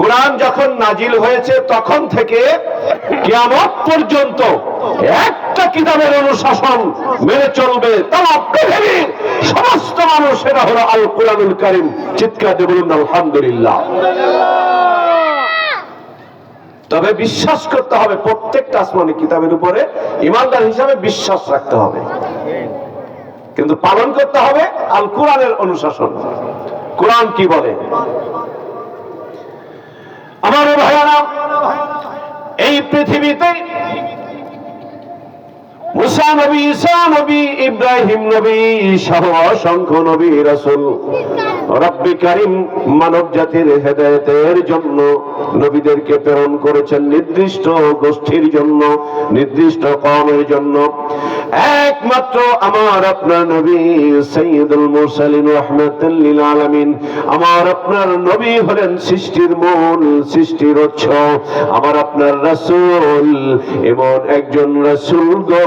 কোরআন যখন নাজিল হয়েছে, তখন থেকে কিয়ামত পর্যন্ত একটা কিতাবের অনুশাসন মেনে চলবে। তারা সমস্ত মানুষ সেটা হলো আল কোরআনুল কারিম। চিৎকার বলুন, আলহামদুলিল্লাহ। তবে বিশ্বাস করতে হবে, প্রত্যেকটা আসমানি কিতাবের উপরে ইমানদার হিসাবে বিশ্বাস রাখতে হবে। কিন্তু পালন করতে হবে আল কোরআনের অনুশাসন। কোরআন কি বলে? আমার ভাইয়ারা এই পৃথিবীতে মুসা নবী, ঈসা নবী, ইব্রাহিম নবী সহ অসংখ্য নবী রাসূল। রব্বি কারিম মানব জাতির হেদায়েতের জন্য নবীদেরকে প্রেরণ করেছেন নির্দিষ্ট গোষ্ঠীর জন্য, নির্দিষ্ট কওমের জন্য। একমাত্র আমার আপনার নবী সৈয়দুল মুরসালিন আমার আপনার নবী হলেন সৃষ্টির মূল, সৃষ্টির উৎস। আমার আপনার একজন রাসূল গো,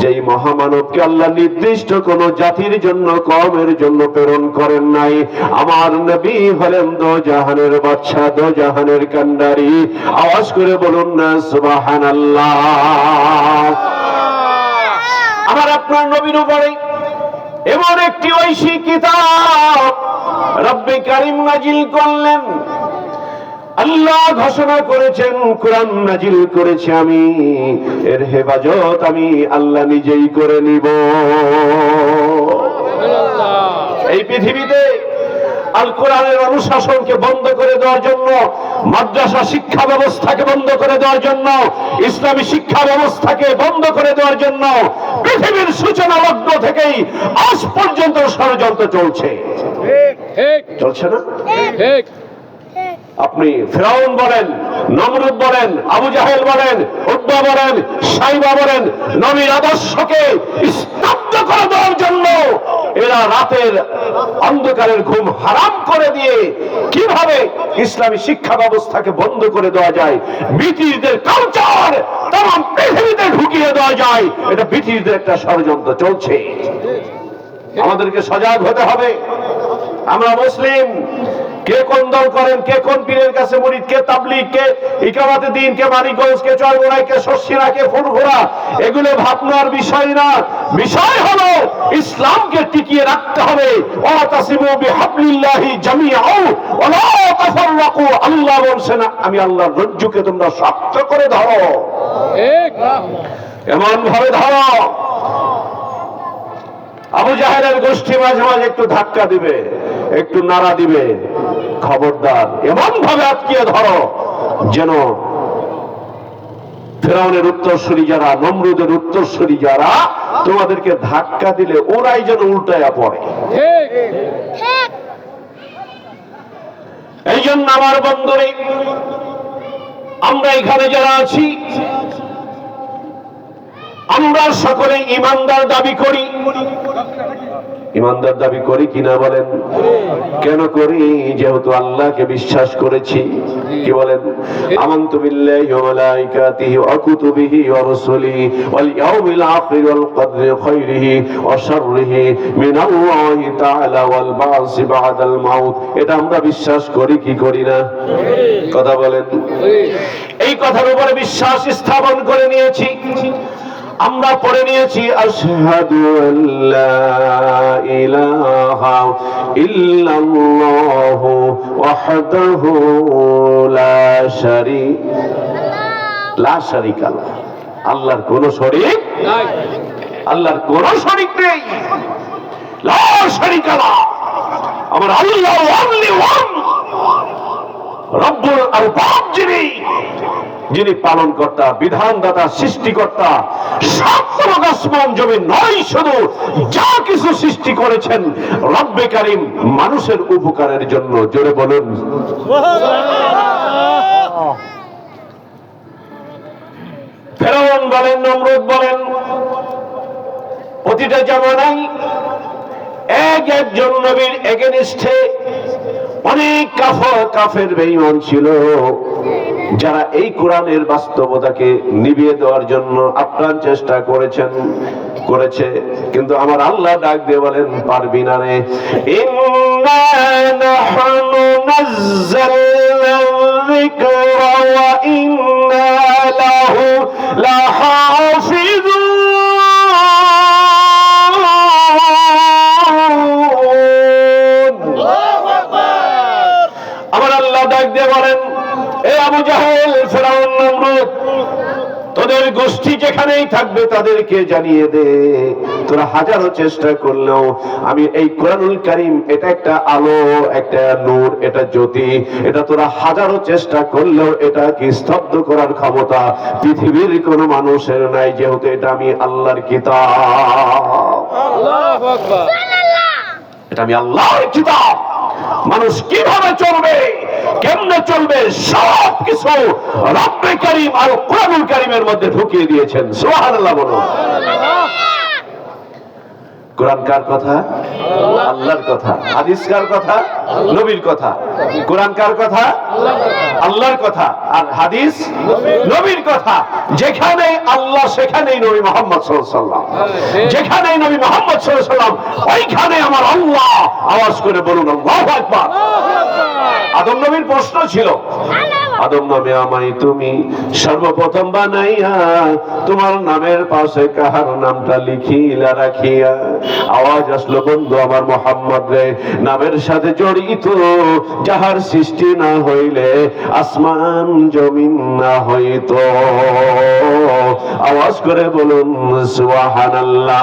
যেই মহামানবকে আল্লাহ নির্দিষ্ট কোন জাতির জন্য কমের জন্য প্রেরণ করেন নাই। আমার নবী হলেন দো জাহানের বাদশা দো জাহানের কান্ডারি। আওয়াজ করে বলুন না, সুবহানাল্লাহ। আমার আপনার নবীর উপরে। এমন একটি ঐশী কিতাব রব্বে কারিম নাজিল করলেন। আল্লাহ ঘোষণা করেছেন, কোরআন নাজিল করেছে আমি। এর হেফাজত আমি আল্লাহ নিজেই করে নিব। এই পৃথিবীতে আল কোরআনের অনুশাসনকে বন্ধ করে দেওয়ার জন্য মাদ্রাসা শিক্ষা ব্যবস্থাকে বন্ধ করে দেওয়ার জন্য ইসলামী শিক্ষা ব্যবস্থাকে বন্ধ করে দেওয়ার জন্য পৃথিবীর সূচনা লগ্ন থেকেই আজ পর্যন্ত ষড়যন্ত্র চলছে। চলছে না? ঠিক। আপনি ফেরাউন বলেন নমরুদ বলেন আবু জাহেল বলেন উদ্বা বলেন সাইবা বলেন নবীর আদর্শকে করে দেওয়ার জন্য এরা রাতের অন্ধকারের ঘুম হারাম করে দিয়ে কীভাবে ইসলামী শিক্ষা ব্যবস্থাকে বন্ধ করে দেওয়া যায়? ব্রিটিশদের কালচার তাম পৃথিবীতে ঢুকিয়ে দেওয়া যায়। এটা ব্রিটিশদের একটা ষড়যন্ত্র চলছে। আমাদেরকে সজাগ হতে হবে। আমরা মুসলিম কে কোন দল করেন কে কোন পীরের কাছে মরিদ কে তাবলিগ কে ইকামাতে দিন কে মানিকগঞ্জ কে চরগোড়াই কে শস্যিরা কে ফুরফুরা এগুলো ভাবনার বিষয় না। বিষয় হলো ইসলামকে টিকিয়ে রাখতে হবে। ওয়াতাসিমু বিহাবলিল্লাহি জামিআও ওয়ালা তাফাররাকু আল্লাহ বলছেন আমি আল্লাহর রজ্জুকে তোমরা শক্ত করে ধরো। ঠিক। এমন ভাবে ধরো। আবু জাহেলের গোষ্ঠী মাঝে মাঝে একটু ধাক্কা দিবে। একটু নাড়া দিবে। খবরদার এমন ভাবে আটকিয়ে ধরো যেন ফেরাউনের উত্তরসূরি যারা নমরুদের উত্তরসূরি যারা তোমাদেরকে ধাক্কা দিলে ওরাই যেন উল্টায়া পড়ে। এই জন্য আমার বন্ধুরে আমরা এখানে যারা আছি সকলে ইমানদার দাবি করি। ইমানদার দাবি করি কিনা বলেন? কেন করি? যেহেতু আল্লাহকে বিশ্বাস করেছি। কি বলেন? আমান্তু বিল্লাহি ওয়া মালাইকাতিহি ওয়া কুতুবিহি ওয়া রাসূলিহি ওয়াল ইয়াউমিল আখির ওয়াল কদরি খাইরিহি ওয়া শাররিহি মিনাল্লাহি তাআলা ওয়াল বাসি বাদাল মাউত। এটা আমরা বিশ্বাস করি কি করি না? কথা বলেন। এই কথার উপরে বিশ্বাস স্থাপন করে নিয়েছি। আমরা পড়ে নিয়েছি, আশহাদু ইলাহা ইল্লাল্লাহু ওয়াহদাহু লা শারী লা শারীকা লাহ। আল্লাহর কোন শরীক নাই আল্লাহর কোন শরীক নেই লা শারীকা লাহ। আমার আল্লাহ ওয়ান রব্বুল আরবাব যিনি যিনি পালন কর্তা বিধানদাতা, সৃষ্টিকর্তা সাত আসমান জমি নয়, শুধু যা কিছু সৃষ্টি করেছেন রব্বে কারিম মানুষের উপকারের জন্য। জোরে বলুন। ফেরাউন বলেন, নমরুদ বলেন, প্রতিটা জামানাই এক একজন নবীর এগেনিস্টে অনেক কাফর কাফের বেঈমান ছিল। যারা এই কোরআনের বাস্তবতাকে নিভিয়ে দেওয়ার জন্য আপ্রাণ চেষ্টা করেছেন করেছে কিন্তু আমার আল্লাহ ডাক দিয়ে বলেন পারবি না রে। আমার আল্লাহ ডাক দিয়ে বলেন এ আবু জাহেল ফেরাউন নমরুদ তোদের গোষ্ঠী যেখানেই থাকবে তাদেরকে জানিয়ে দে। তোরা হাজারো চেষ্টা করলেও আমি এই কোরআনুল কারিম এটা একটা আলো একটা নূর এটা জ্যোতি এটা তোরা হাজারো চেষ্টা করলেও এটা কি স্তব্ধ করার ক্ষমতা পৃথিবীর কোন মানুষের নাই যেহেতু এটা আমি আল্লাহর কিতাব। এটা আমি আল্লাহর কিতাব। মানুষ কীভাবে চলবে? কেমনে চলবে? সব কিছু রব্বে করিম আর কোরআনুল করিমের মধ্যে ঢুকিয়ে দিয়েছেন। সুবহানাল্লাহ বলো কোরআন কার কথা? আল্লাহর কথা। হাদিস কার কথা? নবীর কথা। কোরআন কার কথা? আল্লাহর কথা আর হাদিস নবীর কথা। যেখানে আল্লাহ সেখানেই নবী মোহাম্মদ সাল্লাম যেখানে যেখানেই নবী মোহাম্মদ সাল্লাম ওইখানে আমার আল্লাহ। আওয়াজ করে বলুন আল্লাহ একবার আদম নবীর প্রশ্ন ছিল আদম নামে আমায় তুমি সর্বপ্রথম বানাইয়া তোমার নামের পাশে কাহার নামটা লিখিলা রাখিয়া। আওয়াজ আসলো, বন্ধু আমার মোহাম্মদ রে, নামের সাথে জড়িত, যাহার সৃষ্টি না হইলে আসমান জমিন না হইত। আওয়াজ করে বলুন, সুবহানাল্লাহ।